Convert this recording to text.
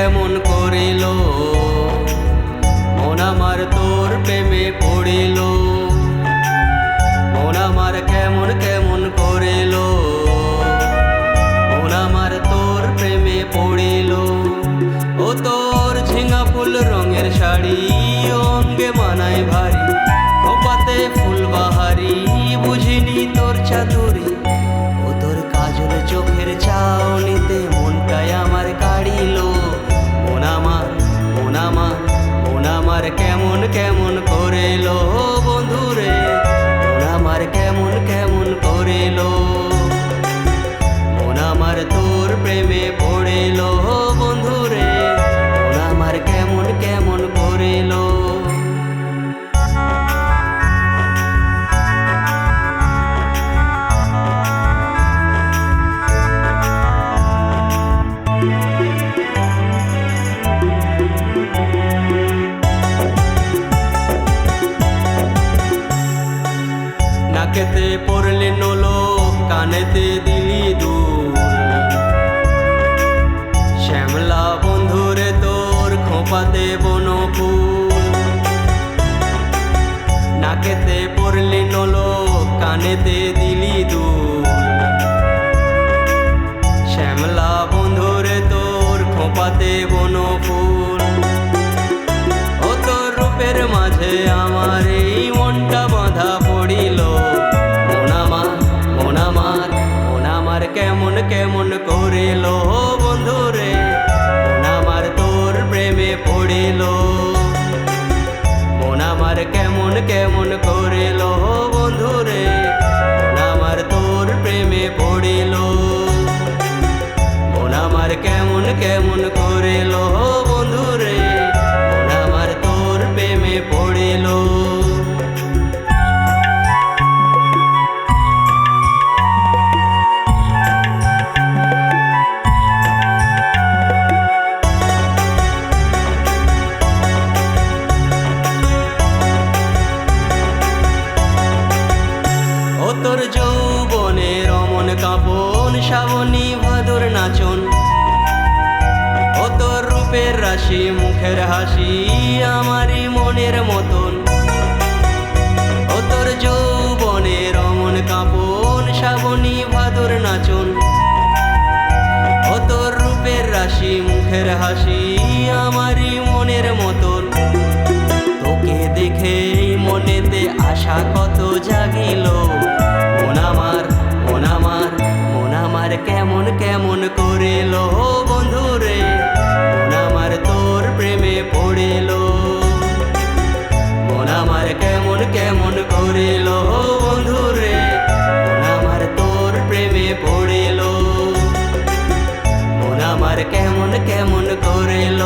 কেমন করিল? মন আমার তোর প্রেমে পড়িল। মন আমার কেমন কেমন করিল? মন আমার তোর প্রেমে পড়িল। ও তোর ঝিঙা ফুল রঙের শাড়ি অঙ্গে মানায় ভারী। পড়লে নলো, কানেতে দিলি দুল শ্যামলা বন্ধুরে তোর খোপাতে বন ফুল নাকেতে পড়লে নলো, কানেতে দিলি দুল শ্যামলা বন্ধুরে তোর খোপাতে বন ফুল ও তোর রূপের মাঝে আমার করিল। তোর যৌবনে রমন কাপন, শ্রাবণী ভাদুর নাচন। ও তোর রূপের রাশি, মুখের হাসি আমারই মনের মতন। ও তোর যৌবনে রমন কাপন, শ্রাবণী ভাদুর নাচন। ও তোর রূপের রাশি, মুখের হাসি আমারই মনের মতন। তোকে দেখেই মনেতে আশা কত জাগিল। কেমন কেমন করিল? বন্ধুরে, মন আমার তোর প্রেমে পড়িল। মন আমার কেমন কেমন করিল? বন্ধুরে, মন আমার তোর প্রেমে পড়িল। মন আমার কেমন কেমন করিল?